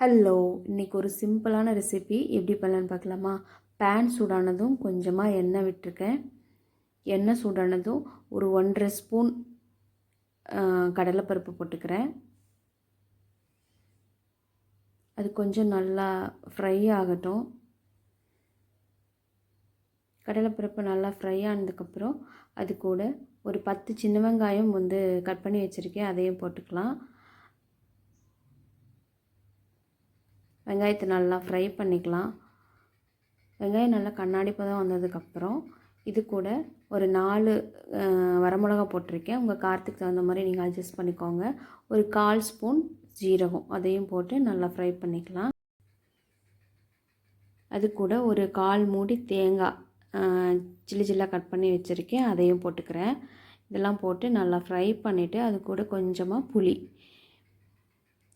Hello இன்றைக்கி ஒரு சிம்பிளான ரெசிபி எப்படி பண்ணலான்னு பார்க்கலாமா? பேன் சூடானதும் கொஞ்சமாக எண்ணெய் விட்டுருக்கேன். எண்ணெய் சூடானதும் ஒரு ஒன்றரை ஸ்பூன் கடலைப்பருப்பு போட்டுக்கிறேன். அது கொஞ்சம் நல்லா ஃப்ரை ஆகட்டும். கடலைப்பருப்பு நல்லா ஃப்ரை ஆனதுக்கப்புறம் அது கூட ஒரு பத்து சின்ன வெங்காயம் வந்து கட் பண்ணி வச்சுருக்கேன். அதையும் போட்டுக்கலாம். வெங்காயத்தை நல்லா ஃப்ரை பண்ணிக்கலாம். வெங்காயம் நல்லா கண்ணாடி பதம் வந்ததுக்கப்புறம் இது கூட ஒரு நாலு வரமிளகா போட்டிருக்கேன். உங்கள் காரத்துக்கு தகுந்த மாதிரி நீங்கள் அட்ஜஸ்ட் பண்ணிக்கோங்க. ஒரு கால் ஸ்பூன் ஜீரகம் அதையும் போட்டு நல்லா ஃப்ரை பண்ணிக்கலாம். அது கூட ஒரு கால் மூடி தேங்காய் சில்லி சில்லாக கட் பண்ணி வச்சுருக்கேன். அதையும் போட்டுக்கிறேன். இதெல்லாம் போட்டு நல்லா ஃப்ரை பண்ணிவிட்டு அது கூட கொஞ்சமாக புளி.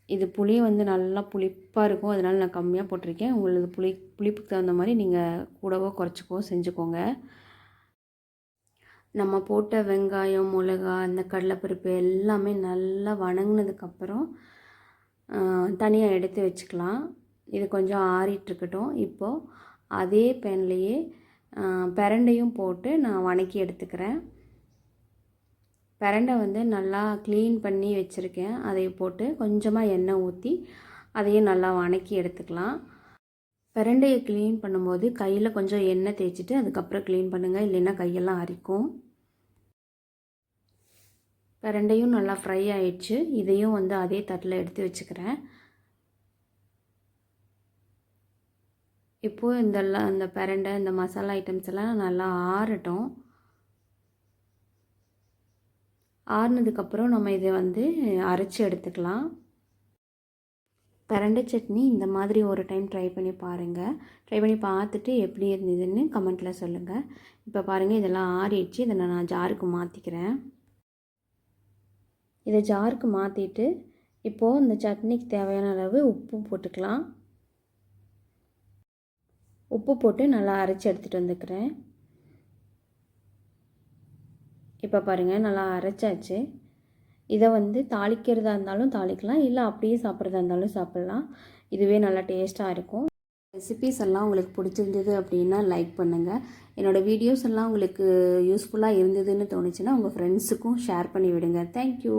இது புளி வந்து நல்லா புளிப்பாக இருக்கும். அதனால் நான் கம்மியாக போட்டிருக்கேன். உங்களுக்கு புளி புளிப்புக்கு தகுந்த மாதிரி நீங்கள் கூடவோ குறைச்சிக்கோ செஞ்சுக்கோங்க. நம்ம போட்ட வெங்காயம் மிளகா அந்த கடலைப்பருப்பு எல்லாமே நல்லா வணங்கினதுக்கப்புறம் தனியாக எடுத்து வச்சுக்கலாம். இது கொஞ்சம் ஆறிட்டுருக்கட்டும். இப்போது அதே பேன்லேயே பிரண்டையும் போட்டு நான் வணக்கி எடுத்துக்கிறேன். பிரண்டை வந்து நல்லா க்ளீன் பண்ணி வச்சுருக்கேன். அதை போட்டு கொஞ்சமாக எண்ணெய் ஊற்றி அதையும் நல்லா வணக்கி எடுத்துக்கலாம். பிரண்டையை க்ளீன் பண்ணும்போது கையில் கொஞ்சம் எண்ணெய் தேய்ச்சிட்டு அதுக்கப்புறம் க்ளீன் பண்ணுங்கள் இல்லைன்னா கையெல்லாம் அரிக்கும். பிரண்டையும் நல்லா ஃப்ரை ஆயிடுச்சு. இதையும் வந்து அதே தட்டில் எடுத்து வச்சுக்கிறேன். இப்போது இந்த இந்த பிரண்டை இந்த மசாலா ஐட்டம்ஸ் எல்லாம் நல்லா ஆறட்டும். ஆறுனதுக்கப்புறம் நம்ம இதை வந்து அரைச்சி எடுத்துக்கலாம். பிரண்டை சட்னி இந்த மாதிரி ஒரு டைம் ட்ரை பண்ணி பாருங்கள் ட்ரை பண்ணி பார்த்துட்டு எப்படி இருந்ததுன்னு கமெண்ட்டில் சொல்லுங்கள் இப்போ பாருங்கள் இதெல்லாம் ஆறிடுச்சு. இதை நான் ஜாருக்கு மாற்றிக்கிறேன் இதை ஜாருக்கு மாற்றிட்டு இப்போது இந்த சட்னிக்கு தேவையான அளவு உப்பு போட்டுக்கலாம். உப்பு போட்டு நல்லா அரைச்சி எடுத்துகிட்டு வந்துக்கிறேன். இப்போ பாருங்கள் நல்லா அரைச்சாச்சு. இதை வந்து தாளிக்கிறதா இருந்தாலும் தாளிக்கலாம் இல்லை அப்படியே சாப்பிட்றதா இருந்தாலும் சாப்பிட்லாம். இதுவே நல்லா டேஸ்ட்டாக இருக்கும். ரெசிபீஸ் எல்லாம் உங்களுக்கு பிடிச்சிருந்தது அப்படின்னா லைக் பண்ணுங்கள் என்னோடய வீடியோஸ் எல்லாம் உங்களுக்கு யூஸ்ஃபுல்லாக இருந்ததுன்னு தோணுச்சுன்னா உங்கள் ஃப்ரெண்ட்ஸுக்கும் ஷேர் பண்ணி விடுங்க தேங்க்யூ